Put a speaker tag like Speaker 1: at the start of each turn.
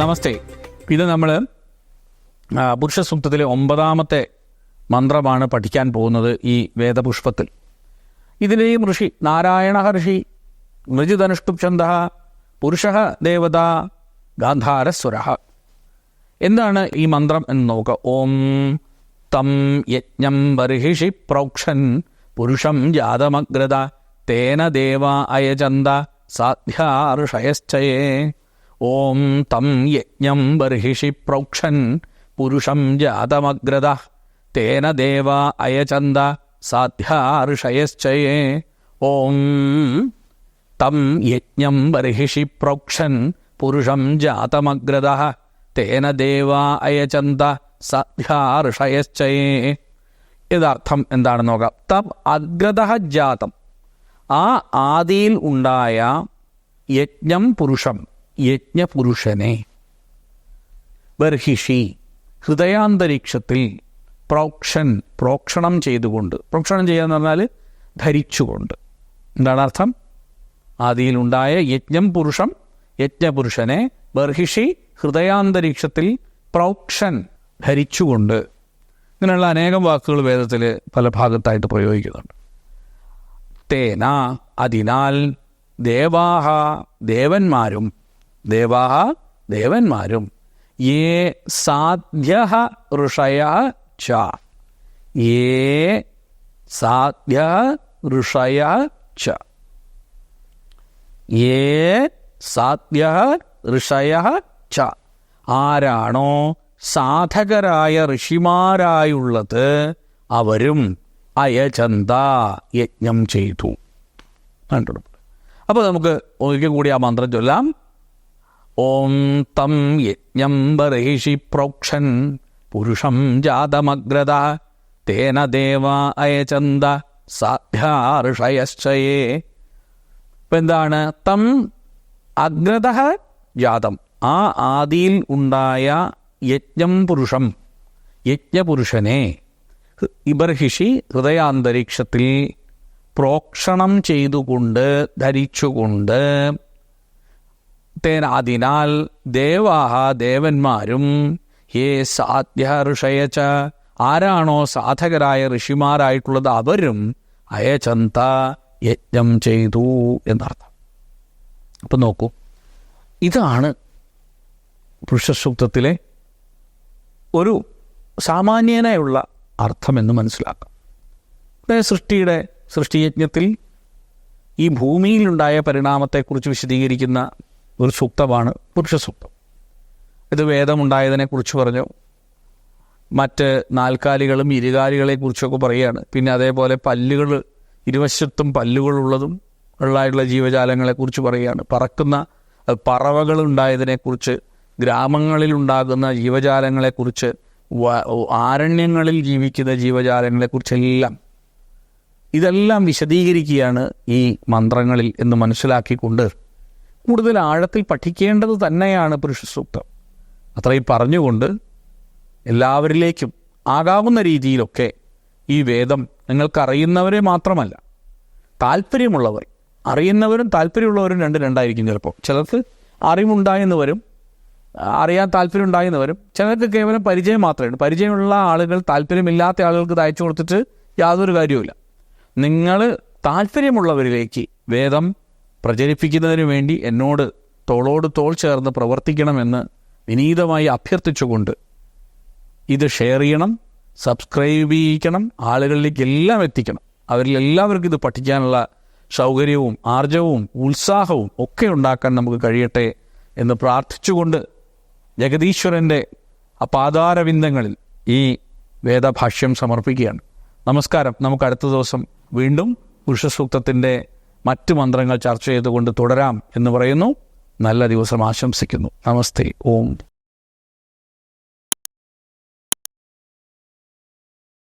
Speaker 1: നമസ്തേ. ഇത് നമ്മൾ പുരുഷ സൂക്തത്തിലെ ഒമ്പതാമത്തെ മന്ത്രമാണ് പഠിക്കാൻ പോകുന്നത് ഈ വേദപുഷ്പത്തിൽ. ഇതിലെയും ഋഷി നാരായണ ഋഷി മൃജുധനുഷ്ടുപ്ഛന്ദ പുരുഷ ദേവത ഗാന്ധാരസ്വര എന്താണ് ഈ മന്ത്രം എന്ന് നോക്കുക ഓം തം യജ്ഞം ബർഹിഷി പ്രോക്ഷൻ പുരുഷം ജാതമഗ്രത തേന ദേവ അയചന്ത സാധ്യാർഷയശ്ചയേ. ഓം തം യജ്ഞം ബർഹിഷി പ്രോക്ഷൻ പുരുഷം ജാതമഗ്രത തേന ദേവ അയചന്ത സാധ്യാർഷയശ്ചയേ ഓം തം യജ്ഞം ബർഹിഷി പ്രോക്ഷൻ പുരുഷം ജാതമഗ്രത തേന ദേവ അയചന്ത സാധ്യാർഷയശ്ചയേ യഥാർത്ഥം എന്താണെന്ന് നോക്കാം? തം അഗ്രത ജാതം. ആ ആദിയിൽ ഉണ്ടായ യജ്ഞം പുരുഷം യജ്ഞപുരുഷനെ. ബർഹിഷി ഹൃദയാന്തരീക്ഷത്തിൽ പ്രോക്ഷൻ പ്രോക്ഷണം ചെയ്തുകൊണ്ട് പ്രോക്ഷണം ചെയ്യുക എന്ന് പറഞ്ഞാൽ ധരിച്ചുകൊണ്ട്. എന്താണ് അർത്ഥം? ആദിയിലുണ്ടായ യജ്ഞം പുരുഷം യജ്ഞപുരുഷനെ ബർഹിഷി ഹൃദയാന്തരീക്ഷത്തിൽ പ്രോക്ഷൻ ധരിച്ചുകൊണ്ട്. ഇങ്ങനെയുള്ള അനേകം വാക്കുകൾ വേദത്തിൽ പല ഭാഗത്തായിട്ട് പ്രയോഗിക്കുന്നുണ്ട്. തേന അതിനാൽ ദേവാഹ ദേവന്മാരും ദേവാഹ ദേവന്മാരും. ഏ സാധ്യ ഋഷയ ച. ഏ സാധ്യ ഋഷയ ച. ഏ സാധ്യ ഋഷയ ച. ആരാണോ സാധകരായ ഋഷിമാരായുള്ളത് അവരും അയചന്ത യജ്ഞം ചെയ്തു. കണ്ടു. അപ്പോൾ നമുക്ക് ഒരിക്കൽ കൂടി ആ മന്ത്രം ചൊല്ലാം. ഓം തം യജ്ഞം ബർഹിഷി പ്രോക്ഷൻ പുരുഷം ജാതമഗ്രത തേന ദേവ അയചന്ത സാധ്യാർഷയശ്ചയേ. ഇപ്പം എന്താണ്? തം അഗ്രത ജാതം. ആ ആദിയിൽ ഉണ്ടായ യജ്ഞം പുരുഷം യജ്ഞപുരുഷനെ ഇബർഹിഷി ഹൃദയാന്തരീക്ഷത്തിൽ പ്രോക്ഷണം ചെയ്തുകൊണ്ട് ധരിച്ചുകൊണ്ട് തേന അതിനാൽ ദേവാഹ ദേവന്മാരും ഹേ സാധ്യ ഋഷയച്ച ആരാണോ സാധകരായ ഋഷിമാരായിട്ടുള്ളത് അവരും അയചന്ത യജ്ഞം ചെയ്തു എന്നർത്ഥം. അപ്പം നോക്കൂ ഇതാണ് പുരുഷസൂക്തത്തിലെ ഒരു സാമാന്യനായുള്ള അർത്ഥമെന്ന് മനസ്സിലാക്കാം. സൃഷ്ടിയുടെ സൃഷ്ടിയജ്ഞത്തിൽ ഈ ഭൂമിയിലുണ്ടായ പരിണാമത്തെക്കുറിച്ച് വിശദീകരിക്കുന്ന ഒരു സൂക്തമാണ് പുരുഷസൂക്തം. ഇത് വേദമുണ്ടായതിനെക്കുറിച്ച് പറഞ്ഞു. മറ്റ് നാൽക്കാലികളും ഇരുകാലികളെക്കുറിച്ചൊക്കെ പറയുകയാണ്. പിന്നെ അതേപോലെ പല്ലുകൾ ഇരുവശത്തും പല്ലുകളുള്ളതും ഉള്ളതായിട്ടുള്ള ജീവജാലങ്ങളെക്കുറിച്ച് പറയുകയാണ്. പറക്കുന്ന പറവകൾ ഉണ്ടായതിനെക്കുറിച്ച് ഗ്രാമങ്ങളിൽ ഉണ്ടാകുന്ന ജീവജാലങ്ങളെക്കുറിച്ച് ആരണ്യങ്ങളിൽ ജീവിക്കുന്ന ജീവജാലങ്ങളെക്കുറിച്ചെല്ലാം ഇതെല്ലാം വിശദീകരിക്കുകയാണ് ഈ മന്ത്രങ്ങളിൽ എന്ന് മനസ്സിലാക്കിക്കൊണ്ട് കൂടുതൽ ആഴത്തിൽ പഠിക്കേണ്ടത് തന്നെയാണ് പുരുഷ സൂക്തം അത്രയും പറഞ്ഞുകൊണ്ട് എല്ലാവരിലേക്കും ആകാവുന്ന രീതിയിലൊക്കെ ഈ വേദം നിങ്ങൾക്കറിയുന്നവരെ മാത്രമല്ല താല്പര്യമുള്ളവർ അറിയുന്നവരും താല്പര്യമുള്ളവരും രണ്ട് രണ്ടായിരിക്കും ചിലപ്പോൾ. ചിലർക്ക് അറിവുണ്ടായെന്ന് വരും അറിയാൻ താല്പര്യം ഉണ്ടായെന്ന് വരും ചിലർക്ക് കേവലം പരിചയം മാത്രമേ പരിചയമുള്ള ആളുകൾ താല്പര്യമില്ലാത്ത ആളുകൾക്ക് തയ്ച്ചു കൊടുത്തിട്ട് യാതൊരു കാര്യവുമില്ല. നിങ്ങൾ താല്പര്യമുള്ളവരിലേക്ക് വേദം പ്രചരിപ്പിക്കുന്നതിന് വേണ്ടി എന്നോട് തോളോട് തോൾ ചേർന്ന് പ്രവർത്തിക്കണമെന്ന് വിനീതമായി അഭ്യർത്ഥിച്ചുകൊണ്ട് ഇത് ഷെയർ ചെയ്യണം സബ്സ്ക്രൈബ് ചെയ്യിക്കണം ആളുകളിലേക്ക് എല്ലാം എത്തിക്കണം. അവരിൽ എല്ലാവർക്കും ഇത് പഠിക്കാനുള്ള സൗകര്യവും ആർജവും ഉത്സാഹവും ഒക്കെ ഉണ്ടാക്കാൻ നമുക്ക് കഴിയട്ടെ എന്ന് പ്രാർത്ഥിച്ചുകൊണ്ട് ജഗദീശ്വരന്റെ അപാതാരവിന്ദങ്ങളിൽ ഈ വേദഭാഷ്യം സമർപ്പിക്കുകയാണ്. നമസ്കാരം. നമുക്ക് അടുത്ത ദിവസം വീണ്ടും പുരുഷസൂക്തത്തിന്റെ മറ്റു മന്ത്രങ്ങൾ ചർച്ച ചെയ്തുകൊണ്ട് തുടരാം എന്ന് പറയുന്നു. നല്ല ദിവസം ആശംസിക്കുന്നു. നമസ്തേ. ഓം.